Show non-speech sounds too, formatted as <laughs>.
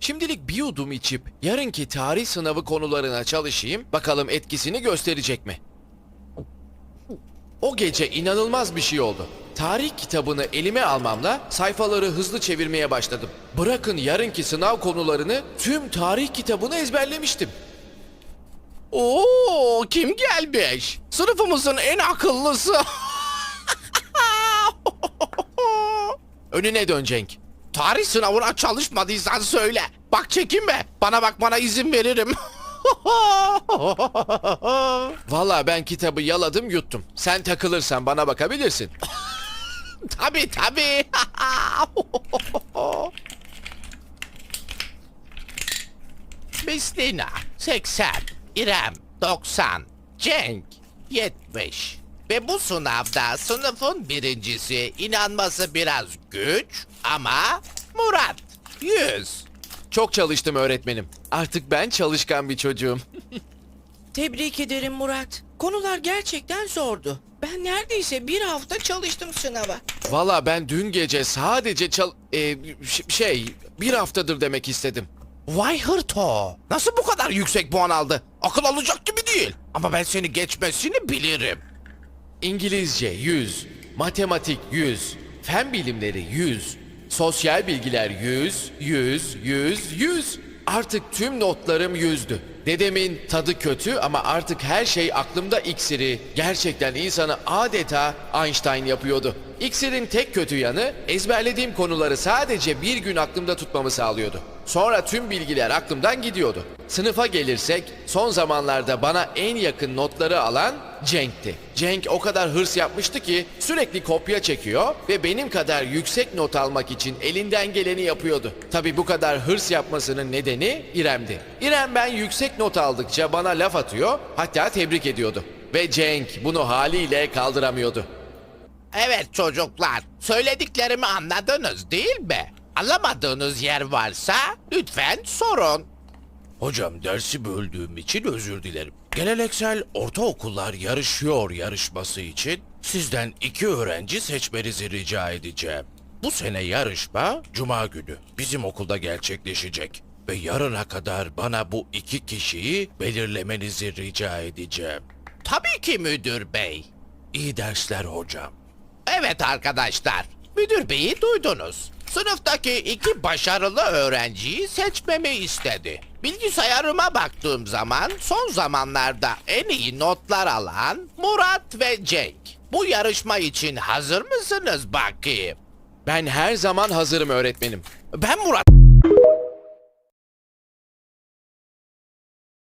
Şimdilik bir yudum içip yarınki tarih sınavı konularına çalışayım. Bakalım etkisini gösterecek mi? O gece inanılmaz bir şey oldu. Tarih kitabını elime almamla sayfaları hızlı çevirmeye başladım. Bırakın yarınki sınav konularını tüm tarih kitabını ezberlemiştim. Oo kim gelmiş? Sınıfımızın en akıllısı. <laughs> Önüne dön Cenk. Tarih sınavına çalışmadıysan söyle. Bak çekinme. Bana bakmana izin veririm. <laughs> Valla ben kitabı yaladım yuttum. Sen takılırsan bana bakabilirsin. <laughs> tabi tabi. Bislina <laughs> 80, İrem 90, Cenk 70. Ve bu sınavda sınıfın birincisi inanması biraz güç ama Murat 100. Çok çalıştım öğretmenim. Artık ben çalışkan bir çocuğum. <laughs> Tebrik ederim Murat. Konular gerçekten zordu. Ben neredeyse bir hafta çalıştım sınava. Valla ben dün gece sadece çal... e, ş- şey bir haftadır demek istedim. Vay hırto. Nasıl bu kadar yüksek puan aldı? Akıl alacak gibi değil. Ama ben seni geçmesini bilirim. İngilizce 100, matematik 100, fen bilimleri 100, sosyal bilgiler 100, 100, 100, 100. Artık tüm notlarım yüzdü. Dedemin tadı kötü ama artık her şey aklımda iksiri gerçekten insanı adeta Einstein yapıyordu. İksirin tek kötü yanı ezberlediğim konuları sadece bir gün aklımda tutmamı sağlıyordu. Sonra tüm bilgiler aklımdan gidiyordu. Sınıfa gelirsek son zamanlarda bana en yakın notları alan Cenk'ti. Cenk o kadar hırs yapmıştı ki sürekli kopya çekiyor ve benim kadar yüksek not almak için elinden geleni yapıyordu. Tabi bu kadar hırs yapmasının nedeni İrem'di. İrem ben yüksek not aldıkça bana laf atıyor hatta tebrik ediyordu. Ve Cenk bunu haliyle kaldıramıyordu. Evet çocuklar, söylediklerimi anladınız değil mi? Anlamadığınız yer varsa lütfen sorun. Hocam dersi böldüğüm için özür dilerim. Geleneksel ortaokullar yarışıyor yarışması için sizden iki öğrenci seçmenizi rica edeceğim. Bu sene yarışma Cuma günü bizim okulda gerçekleşecek. Ve yarına kadar bana bu iki kişiyi belirlemenizi rica edeceğim. Tabii ki müdür bey. İyi dersler hocam. Evet arkadaşlar, müdür beyi duydunuz. Sınıftaki iki başarılı öğrenciyi seçmemi istedi. Bilgisayarıma baktığım zaman son zamanlarda en iyi notlar alan Murat ve Cenk. Bu yarışma için hazır mısınız bakayım? Ben her zaman hazırım öğretmenim. Ben Murat